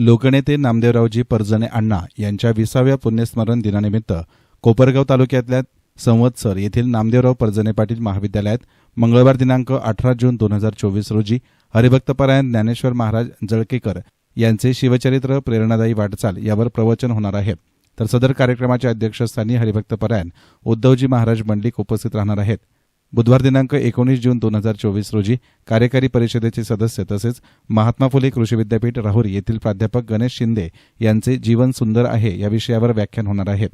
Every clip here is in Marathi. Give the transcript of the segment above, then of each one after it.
लोकनेते नामदेवरावजी परजणे अण्णा यांच्या विसाव्या पुण्यस्मरण दिनानिमित्त कोपरगाव तालुक्यातल्या संवत्सर येथील नामदेवराव परजणे पाटील महाविद्यालयात मंगळवार दिनांक अठरा जून दोन हजार चोवीस रोजी हरिभक्तपरायण ज्ञानेश्वर महाराज जळकेकर यांचे शिवचरित्र प्रेरणादायी वाटचाल यावर प्रवचन होणार आहे. तर सदर कार्यक्रमाच्या अध्यक्षस्थानी हरिभक्तपरायण उद्धवजी महाराज मंडलिक उपस्थित राहणार आहेत. बुधवार दिनांक एकोणीस जून दोन हजार चोवीस रोजी कार्यकारी परिषदेचे सदस्य तसेच महात्मा फुले कृषी विद्यापीठ राहुरी येथील प्राध्यापक गणेश शिंदे यांचे जीवन सुंदर आहे या विषयावर व्याख्यान होणार आहे.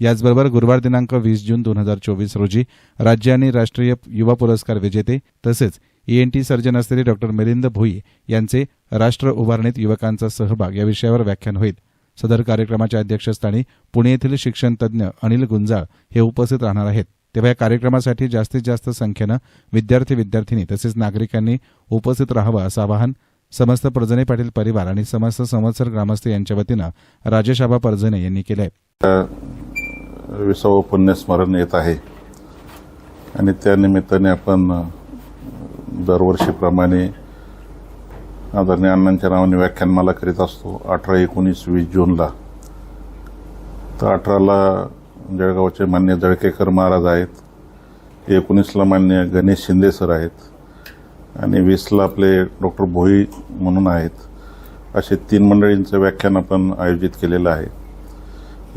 याचबरोबर गुरुवार दिनांक वीस जून दोन हजार चोवीस रोजी राज्य आणि राष्ट्रीय युवा पुरस्कार विजेते तसेच ईएनटी सर्जन असलेले डॉक्टर मिलिंद भोई यांचे राष्ट्र उभारणीत युवकांचा सहभाग या विषयावर व्याख्यान होईल. सदर कार्यक्रमाच्या अध्यक्षस्थानी पुणे येथील शिक्षणतज्ज्ञ अनिल गुंजाळ हे उपस्थित राहणार आहेत. तेव्हा या कार्यक्रमासाठी जास्तीत जास्त संख्येनं विद्यार्थी विद्यार्थिनी तसेच नागरिकांनी उपस्थित राहावं असं आवाहन समस्त पर्जने पाटील परिवार आणि समस्त संवत्सर ग्रामस्थ यांच्या वतीनं राजेश आबा परजणे यांनी केलं आहे विसावं पुण्यस्मरण येत आहे आणि त्यानिमित्ताने आपण दरवर्षीप्रमाणे आदरणीय अण्णांच्या नावाने व्याख्यानमाला करीत असतो. अठरा एकोणीस वीस जूनला. तर अठराला जळगावचे मान्य जळकेकर महाराज आहेत. एकोणीसला मान्य गणेश शिंदे सर आहेत. आणि वीसला आपले डॉक्टर भोई म्हणून आहेत. असे तीन मंडळींचं व्याख्यान आपण आयोजित केलेलं आहे.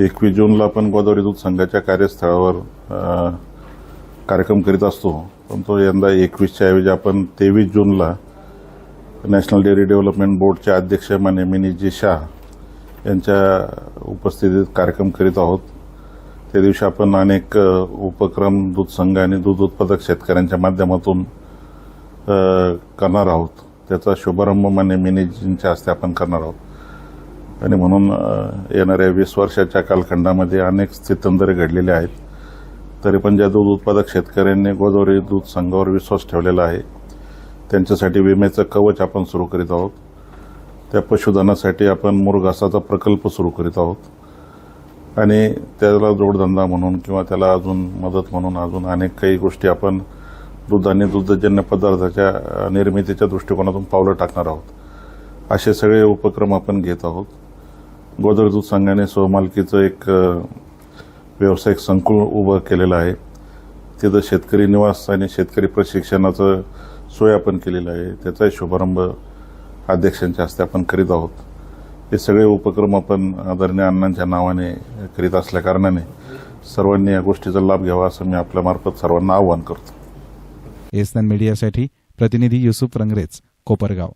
एकवीस जूनला आपण गोदावरी दूध संघाच्या कार्यस्थळावर कार्यक्रम करीत असतो. पण तो यंदा एकवीसच्या ऐवजी आपण तेवीस जूनला नॅशनल डेअरी डेव्हलपमेंट बोर्डचे अध्यक्ष मान्य मिनीजी शाह यांच्या उपस्थितीत कार्यक्रम करीत आहोत. त्या दिवशी आपण अनेक उपक्रम दूध संघ आणि दूध उत्पादक शेतकऱ्यांच्या माध्यमातून करणार आहोत. त्याचा शुभारंभ मान्य मिनीजींच्या हस्ते आपण करणार आहोत. आणि म्हणून येणाऱ्या वीस वर्षाच्या कालखंडामध्ये अनेक स्थितंतरे घडलेले आहेत. तरी पण ज्या दूध उत्पादक शेतकऱ्यांनी गोदावरी दूध संघावर विश्वास ठेवलेला आहे त्यांच्यासाठी विम्याचं कवच आपण सुरू करीत आहोत. त्या पशुधनासाठी आपण मुरघासाचा प्रकल्प सुरू करीत आहोत. आणि त्याला जोडधंदा म्हणून किंवा त्याला अजून मदत म्हणून अजून अनेक काही गोष्टी आपण दूध आणि दुग्धजन्य पदार्थाच्या निर्मितीच्या दृष्टिकोनातून पावलं टाकणार आहोत. असे सगळे उपक्रम आपण घेत आहोत. गोदर दूध संघाने स्वमालकीचं एक व्यावसायिक संकुल उभं केलेलं आहे. तिथं शेतकरी निवास आणि शेतकरी प्रशिक्षणाचं सोय आपण केलेलं आहे. त्याचाही शुभारंभ अध्यक्षांच्या हस्ते आपण करीत आहोत. हे सगळे उपक्रम आपण आदरणीय अण्णांच्या नावाने करीत असल्या कारणाने सर्वांनी या गोष्टीचा लाभ घ्यावा असं मी आपल्यामार्फत सर्वांना आवाहन करतो. एसनान मीडियासाठी प्रतिनिधी युसुफ रंगरेज कोपरगाव.